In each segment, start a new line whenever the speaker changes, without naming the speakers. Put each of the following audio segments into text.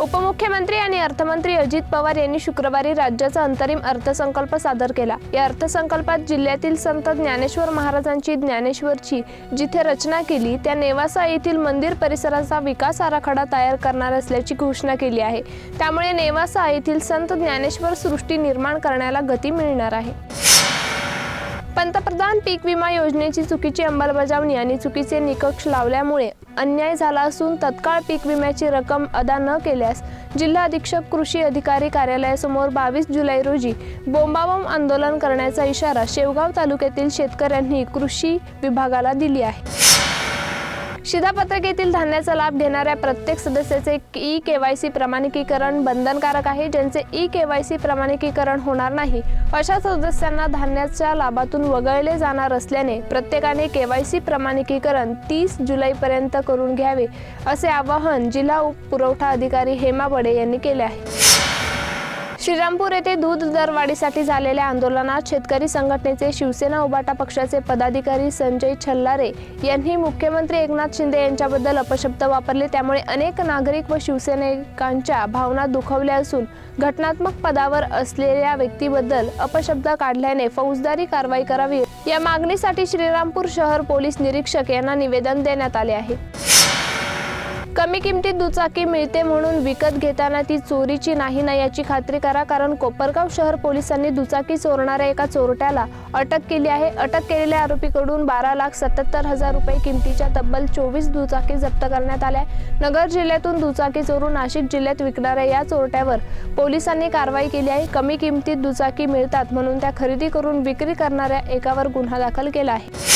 उपमुख्यमंत्री आणि अर्थमंत्री अजित पवार यांनी शुक्रवारी राज्याचा अंतरिम अर्थसंकल्प सादर केला. या अर्थसंकल्पात जिल्ह्यातील संत ज्ञानेश्वर महाराजांची ज्ञानेश्वरची जिथे रचना केली त्या नेवासा येथील मंदिर परिसराचा विकास आराखडा तयार करणार असल्याची घोषणा केली आहे. त्यामुळे नेवासा येथील संत ज्ञानेश्वर सृष्टी निर्माण करण्याला गती मिळणार आहे. पंतप्रधान पीक विमा योजनेची चुकीची अंमलबजावणी आणि चुकीचे निकष लावल्यामुळे अन्याय झाला असून तत्काळ पीक विम्याची रक्कम अदा न केल्यास जिल्हा अधीक्षक कृषी अधिकारी कार्यालयासमोर बावीस जुलै रोजी बोंबाबोंब आंदोलन करण्याचा इशारा शेवगाव तालुक्यातील शेतकऱ्यांनी कृषी विभागाला दिली आहे. शिधापत्रकेतील धान्याचा लाभ घेणाऱ्या प्रत्येक सदस्याचे ई के वाय सी प्रमाणिकीकरण बंधनकारक आहे ज्यांचे ई के वाय सी प्रमाणिकीकरण होणार नाही. अशा सदस्यांना धान्याच्या लाभातून वगळले जाणार असल्याने प्रत्येकाने के वाय सी प्रमाणिकीकरण तीस जुलैपर्यंत करून घ्यावे असे आवाहन जिल्हा पुरवठा अधिकारी हेमा बडे यांनी केले आहे. श्रीरामपूर येथे दूध दरवाढीसाठी झालेल्या आंदोलनात शेतकरी संघटनेचे शिवसेना उबाटा पक्षाचे पदाधिकारी संजय छल्लारे यांनी मुख्यमंत्री एकनाथ शिंदे यांच्याबद्दल अपशब्द वापरले. त्यामुळे अनेक नागरिक व शिवसैनिकांच्या भावना दुखावल्या असून घटनात्मक पदावर असलेल्या व्यक्तीबद्दल अपशब्द काढल्याने फौजदारी कारवाई करावी. या मागणीसाठी श्रीरामपूर शहर पोलीस निरीक्षक यांना निवेदन देण्यात आले आहे. कमी किमतीत दुचाकी मिळते म्हणून विकत घेताना ती चोरीची नाही ना याची खात्री करा कारण कोपरगाव शहर पोलिसांनी दुचाकी चोरणाऱ्या एका चोरट्याला अटक केली आहे. अटक केलेल्या आरोपीकडून बारा लाख सत्याहत्तर हजार रुपये किमतीच्या तब्बल चोवीस दुचाकी जप्त करण्यात आल्या नगर जिल्ह्यातून दुचाकी चोरून नाशिक जिल्ह्यात विकणाऱ्या या चोरट्यावर पोलिसांनी कारवाई केली आहे. कमी किमतीत दुचाकी मिळतात म्हणून त्या खरेदी करून विक्री करणाऱ्या एकावर गुन्हा दाखल केला आहे.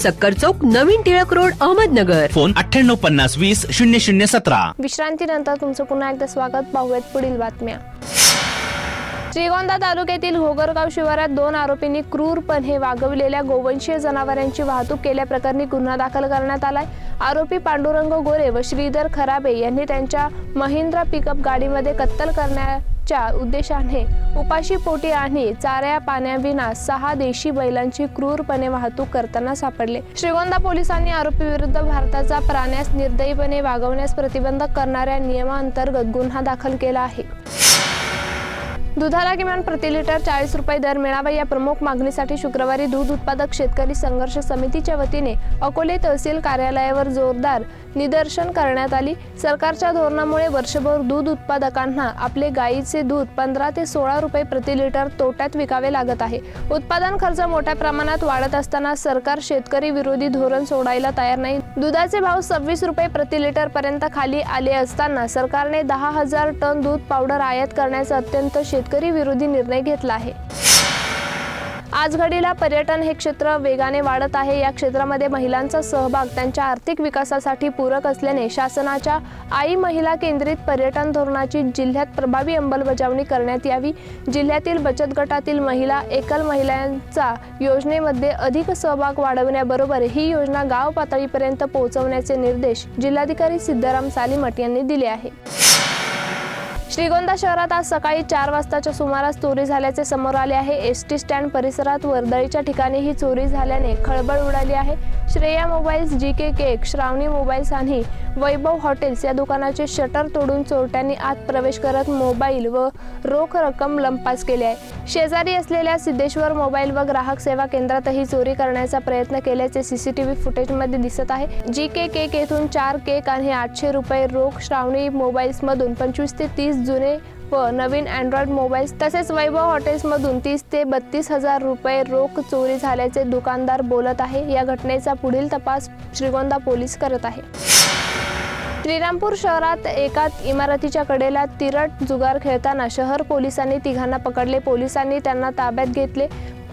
सक्कर चौक नवीन टिळक रोड अहमदनगर.
फोन अठ्ठ्याण्णव पन्नास वीस शून्य शून्य सतरा.
विश्रांतीनंतर तुमचं पुन्हा एकदा स्वागत. पाहूयात पुढील बातम्या. श्रीगोंदा तालुक्यातील घोगरगाव शिवारात दोन आरोपींनी क्रूरपणे वागविलेल्या गोवंशीय जनावरांची वाहतूक केल्याप्रकरणी गुन्हा दाखल करण्यात आलाय. आरोपी पांडुरंग गोरे व श्रीधर खराबे यांनी त्यांच्या महिंद्रा पिकअप गाडीमध्ये कत्तल करण्याच्या उद्देशाने उपाशी पोटी आणि चाऱ्या पाण्याविना सहा देशी बैलांची क्रूरपणे वाहतूक करताना सापडले. श्रीगोंदा पोलिसांनी आरोपी विरुद्ध भारताचा प्राण्यास निर्दयीपणे वागवण्यास प्रतिबंध करणाऱ्या नियमाअंतर्गत गुन्हा दाखल केला आहे. दुधाला किमान प्रति लिटर चाळीस रुपये दर मिळावा या प्रमुख मागणीसाठी शुक्रवारी दूध उत्पादक शेतकरी संघर्ष समितीच्या वतीने अकोले तहसील कार्यालयावर जोरदार निदर्शन करण्यात आली. सरकारच्या धोरणामुळे वर्षभर दूध उत्पादकांना आपले गायीचे दूध पंधरा ते सोळा रुपये प्रति लिटर तोट्यात विकावे लागत आहे. उत्पादन खर्च मोठ्या प्रमाणात वाढत असताना सरकार शेतकरी विरोधी धोरण सोडायला तयार नाही. दुधाचे भाव सव्वीस रुपये प्रति लिटर पर्यंत खाली आले असताना सरकारने दहा हजार टन दूध पावडर आयात करण्याचा अत्यंत शेतकरी विरोधी निर्णय घेतला आहे. आज घडीला पर्यटन हे क्षेत्र वेगाने वाढत आहे. या क्षेत्रामध्ये महिलांचा सहभाग त्यांच्या आर्थिक विकासासाठी पूरक असल्याने शासनाच्या आई महिला केंद्रित पर्यटन धोरणाची जिल्ह्यात प्रभावी अंमलबजावणी करण्यात यावी. जिल्ह्यातील बचत गटातील महिला एकल महिलांचा योजनेमध्ये अधिक सहभाग वाढवण्याबरोबर ही योजना गाव पातळीपर्यंत पोहोचवण्याचे निर्देश जिल्हाधिकारी सिद्धाराम सालीमठ यांनी दिले आहे श्रीगोंदा शहरात आज सकाळी चार वाजताच्या सुमारास चोरी झाल्याचे समोर आले आहे. एस टी स्टँड परिसरात वर्दळीच्या ठिकाणी ही चोरी झाल्याने खळबळ उडाली आहे. Shreya mobiles G K cake Shravani mobiles आणि वैभव हॉटेल्स या दुकानाचे शटर तोडून चोरट्यांनी आत प्रवेश करत मोबाईल व रोख रक्कम लंपास केली आहे. शेजारी असलेल्या सिद्धेश्वर मोबाईल व ग्राहक सेवा केंद्रातही चोरी करण्याचा प्रयत्न केल्याचे सीसीटीव्ही फुटेजमध्ये दिसत आहे. जी के केक येथून चार केक आणि आठशे रुपये रोख श्रावणी मोबाईल्समधून पंचवीस ते तीस जुने व नवीन अँड्रॉइड मोबाईल्स तसेच वैभव हॉटेल्समधून तीस ते बत्तीस हजार रुपये रोख चोरी झाल्याचे दुकानदार बोलत आहे. या घटनेचा पुढील तपास श्रीगोंदा पोलीस करत आहे. श्रीरामपूर शहरात एका इमारतीच्या कडेला तिरट जुगार खेळताना शहर पोलिसांनी तिघांना पकडले. पोलिसांनी त्यांना ताब्यात घेतले.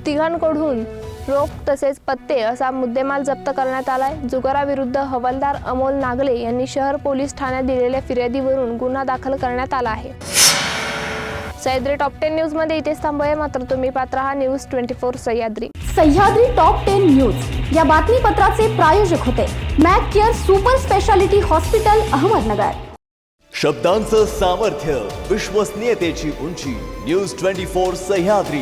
तिघांकडून रोख तसेच पत्ते असा मुद्देमाल जप्त करण्यात आलाय. जुगाराविरुद्ध हवालदार अमोल नागले यांनी शहर पोलीस ठाण्यात दिलेल्या फिर्यादीवरून गुन्हा दाखल करण्यात आला आहे. सह्याद्री टॉप टेन न्यूजमध्ये इथेच थांबूया. मात्र तुम्ही पात्र हा news twenty four Sahyadri.
Sahyadri top ten news. या बातमीपत्राचे प्रायोजक होते Mac care super speciality hospital Ahmednagar.
शब्दांचं सामर्थ्य विश्वसनीयतेची उंची न्यूज ट्वेंटी फोर सह्याद्री.